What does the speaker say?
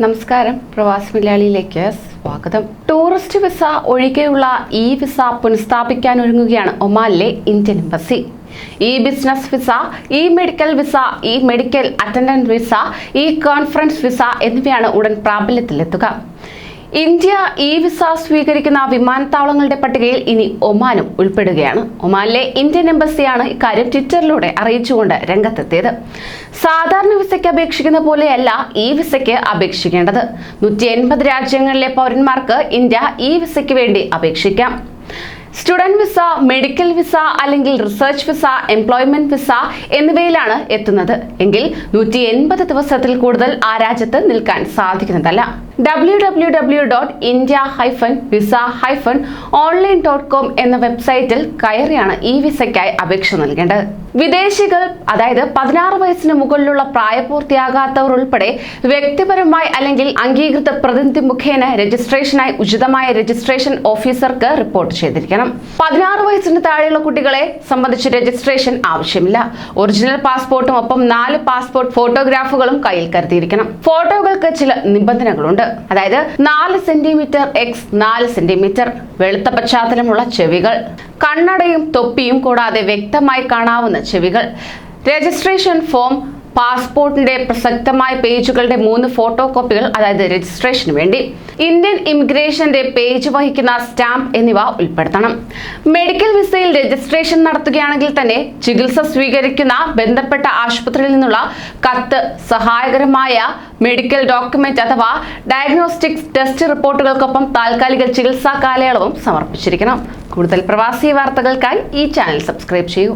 നമസ്കാരം. പ്രവാസി മലയാളിയിലേക്ക് സ്വാഗതം. ടൂറിസ്റ്റ് വിസ ഒഴികെയുള്ള ഇ വിസ പുനഃസ്ഥാപിക്കാൻ ഒരുങ്ങുകയാണ് ഒമാനിലെ Indian embassy. E business visa e medical visa e medical attendant visa e conference visa എന്നിവയാണ് ഉടൻ പ്രാബല്യത്തിലെത്തുക. ഇന്ത്യ ഇ വിസ സ്വീകരിക്കുന്ന വിമാനത്താവളങ്ങളുടെ പട്ടികയിൽ ഇനി ഒമാനും ഉൾപ്പെടുകയാണ്. ഒമാനിലെ ഇന്ത്യൻ എംബസിയാണ് ഇക്കാര്യം ട്വിറ്ററിലൂടെ അറിയിച്ചുകൊണ്ട് രംഗത്തെത്തിയത്. സാധാരണ വിസയ്ക്ക് അപേക്ഷിക്കുന്ന പോലെയല്ല ഇ വിസയ്ക്ക് അപേക്ഷിക്കേണ്ടത്. നൂറ്റി രാജ്യങ്ങളിലെ പൗരന്മാർക്ക് ഇന്ത്യ ഇ വിസയ്ക്ക് വേണ്ടി അപേക്ഷിക്കാം. സ്റ്റുഡന്റ് വിസ മെഡിക്കൽ വിസ അല്ലെങ്കിൽ റിസർച്ച് വിസ എംപ്ലോയ്മെന്റ് വിസ എന്നിവയിലാണ് എത്തുന്നത്. എങ്കിൽ നൂറ്റി എൺപത് ദിവസത്തിൽ കൂടുതൽ ആ രാജ്യത്ത് നിൽക്കാൻ സാധിക്കുന്നതല്ല. W W W dot India hyphen visa hyphen online dot com എന്ന വെബ്സൈറ്റിൽ കയറിയാണ് ഈ വിസയ്ക്കായി അപേക്ഷ നൽകേണ്ടത്. വിദേശികൾ അതായത് പതിനാറ് വയസ്സിന് മുകളിലുള്ള പ്രായപൂർത്തിയാകാത്തവർ ഉൾപ്പെടെ വ്യക്തിപരമായി അല്ലെങ്കിൽ അംഗീകൃത പ്രതിനിധി മുഖേന രജിസ്ട്രേഷനായി ഉചിതമായ രജിസ്ട്രേഷൻ ഓഫീസർക്ക് റിപ്പോർട്ട് ചെയ്തിരിക്കണം. പതിനാറ് വയസ്സിന് താഴെയുള്ള കുട്ടികളെ സംബന്ധിച്ച് രജിസ്ട്രേഷൻ ആവശ്യമില്ല. ഒറിജിനൽ പാസ്പോർട്ടും ഒപ്പം നാല് പാസ്പോർട്ട് ഫോട്ടോഗ്രാഫുകളും കയ്യിൽ കരുതിയിരിക്കണം. ഫോട്ടോകൾക്ക് ചില നിബന്ധനകളുണ്ട്. അതായത് നാല് സെന്റിമീറ്റർ എക്സ് നാല് സെന്റിമീറ്റർ വെളുത്ത പശ്ചാത്തലമുള്ള ചെവികൾ കണ്ണടയും തൊപ്പിയും കൂടാതെ വ്യക്തമായി കാണാവുന്ന ചെവികൾ രജിസ്ട്രേഷൻ ഫോം പാസ്പോർട്ടിന്റെ പ്രസക്തമായ പേജുകളുടെ മൂന്ന് ഫോട്ടോ കോപ്പികൾ അതായത് രജിസ്ട്രേഷന് വേണ്ടി ഇന്ത്യൻ ഇമിഗ്രേഷന്റെ പേജ് വഹിക്കുന്ന സ്റ്റാമ്പ് എന്നിവ ഉൾപ്പെടുത്തണം. മെഡിക്കൽ വിസയിൽ രജിസ്ട്രേഷൻ നടത്തുകയാണെങ്കിൽ തന്നെ ചികിത്സ സ്വീകരിക്കുന്ന ബന്ധപ്പെട്ട ആശുപത്രിയിൽ നിന്നുള്ള കത്ത് സഹായകരമായ മെഡിക്കൽ ഡോക്യുമെന്റ് അഥവാ ഡയഗ്നോസ്റ്റിക്സ് ടെസ്റ്റ് റിപ്പോർട്ടുകൾക്കൊപ്പം താൽക്കാലിക ചികിത്സാ കാലയളവും സമർപ്പിച്ചിരിക്കണം. കൂടുതൽ പ്രവാസി വാർത്തകൾക്കായി ഈ ചാനൽ സബ്സ്ക്രൈബ് ചെയ്യൂ.